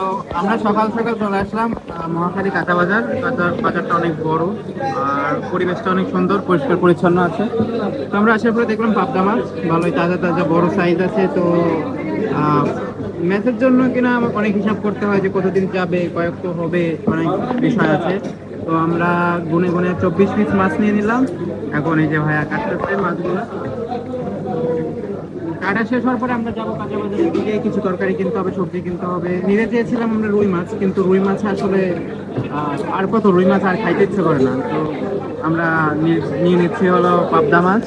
তো আমরা সকাল সকাল চলে আসলাম মহাখালী কাঁচা বাজার। কাঁচা বাজারটা অনেক বড় আর পরিবেশটা অনেক সুন্দর, পরিষ্কার পরিচ্ছন্ন আছে। তো আমরা আসার পরে দেখলাম পাবদা মাছ, ভালোই তাজা তাজা, বড় সাইজ আছে। তো ম্যাচের জন্য কিনা অনেক হিসাব করতে হয় যে কতদিন যাবে, কয়েক তো হবে, অনেক বিষয় আছে। তো আমরা গুনে গুনে চব্বিশ পিস মাছ নিয়ে নিলাম। এখন এই যে ভাইয়া কাটতেছে মাছগুলো। কাটা শেষ হওয়ার পরে আমরা যাব কাঁচা বাজারের দিকে কিছু তরকারি কিনতে হবে, সবজি কিনতে হবে। নিয়ে চেয়েছিলাম আমরা রুই মাছ, কিন্তু রুই মাছ আসলে আর কত রুই মাছ আর খাইতে ইচ্ছে করে না। তো আমরা নিয়ে- নিচ্ছি হলো পাবদা মাছ।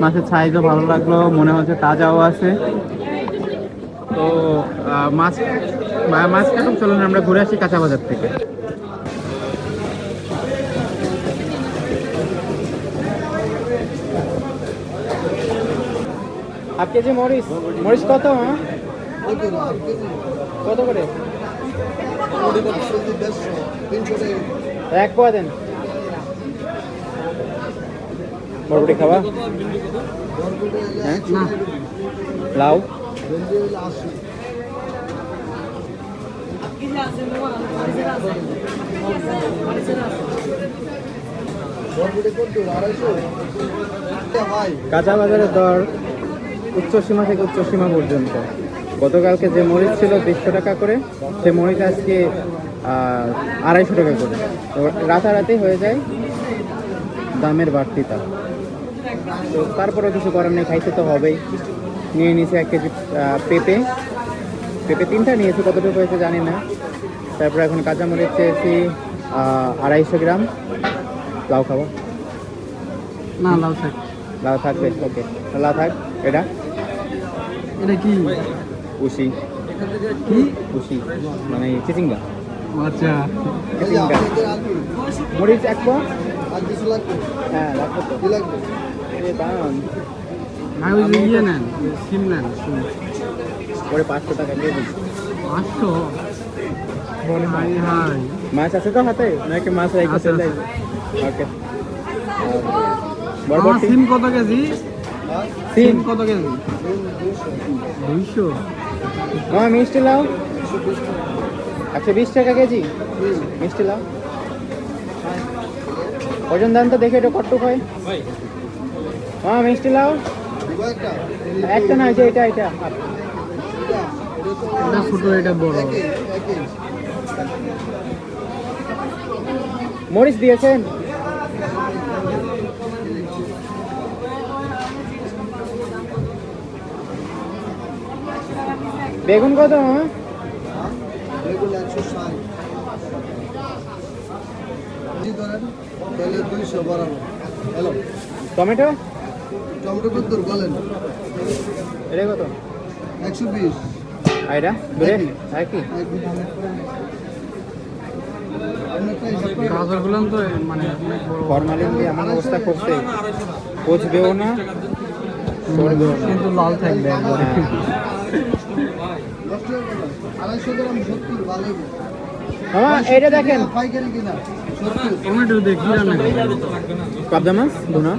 মাছের সাইজও ভালো লাগল, মনে হচ্ছে তাজাও আছে। তো মাছ মাছ কাটুক, চলুন আমরা ঘুরে আসি কাঁচা বাজার থেকে। আপ কেজি মরিচ। মরিচ কত কত করে? এক পোয়া দেন। বরবটি খাবা? হ্যাঁ? লাউ? কাঁচা বাজারের দর? উচ্চ সীমা থেকে উচ্চ সীমা পর্যন্ত। গতকালকে যে মরিচ ছিল দেড়শো টাকা করে সে মরিচ আজকে আড়াইশো টাকা করে। তো রাতারাতি হয়ে যায় দামের বাড়তি বাড়তিটা তো তারপরেও কিছু করার নেই খাইতে তো হবেই। নিয়ে নিয়েছে এক কেজি পেঁপে। পেঁপে তিনটা নিয়েছি কতটুকু হয়েছে জানি না। তারপরে এখন কাঁচামরিচ চেয়েছি আড়াইশো গ্রাম। লাউ খাব? না লাউ শাক লাউ থাকবে? ওকে লাউ থাক। এটা? এটা কি? উশি। কি? উশি। মানে চিচিঙ্গা। আচ্ছা। চিচিঙ্গা। মরিচ এক পোয়া হ্যাঁ লাগবে তো। এ দাম ভাই ওই যে ইয়ে নেন সিম নেন পরে পাঁচশো টাকা দিয়ে দিই। পাঁচশো? মাছ আছে তো হাতে? নাকি মাছ রেখে চলে ওকে। আমার বরবটি? সিম কত কেজি? সিম কত কেজি? দুইশো। মামা মিষ্টি লাও একশো বিশ টাকা কেজি। মিষ্টি লাও ওজন দাম তো দেখে এটা কট্টুক হয়। মামা মিষ্টি লাও একটা না যে এটা এটা। এটা ছোট এটা বড়। মরিচ দিয়েছেন? বেগুন কত মামা? দুইশো বরাবর হ্যালো? টমেটো? টমেটো কত বলেন? এটা কত? একশো বিশ। আর এটা? দূরে? আর কি? গাজর তো মানে অনেক ফরমালিন দিয়ে এমন অবস্থা করছে। পচবেও না কিন্তু লাল থাকবে একবারে। হ্যাঁ। এইটা দেখেন। পাবদা মাছ ধুনা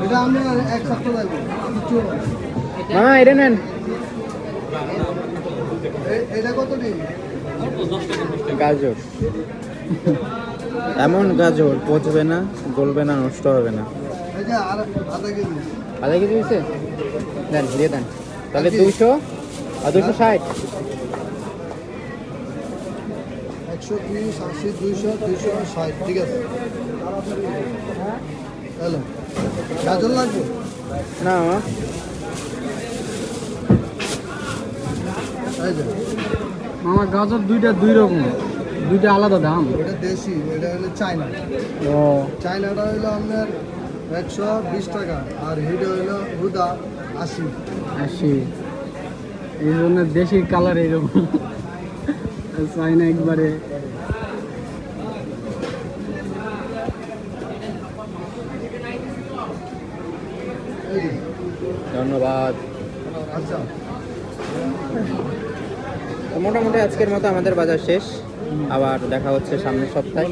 এটা এটা নেন। এটা গাজর। এমন গাজর পচবে না গলবে না নষ্ট হবে না। এটা আধা কেজি। আধা হয়েছে? দেন দিয়ে দেন। তাহলে দুশো আর দুশো ষাট। একশো তিরিশ আশি দুইশো দুইশো ষাট ঠিক আছে? হ্যালো গাজর লাগবে? না মামা গাজর দুইটা দুই রকম দুইটা আলাদা দাম। এটা দেশি এটা হলো চায়না। ও। চায়নাটা হইল আপনার একশো বিশ টাকা আর হিডো হইল হুদা আশি। আশি। এই জন্য দেশি কালার এইরকম। চাই না একবারে। ধন্যবাদ। আচ্ছা। মোটামুটি আজকের মতো আমাদের বাজার শেষ। আবার দেখা হচ্ছে সামনের সপ্তাহে।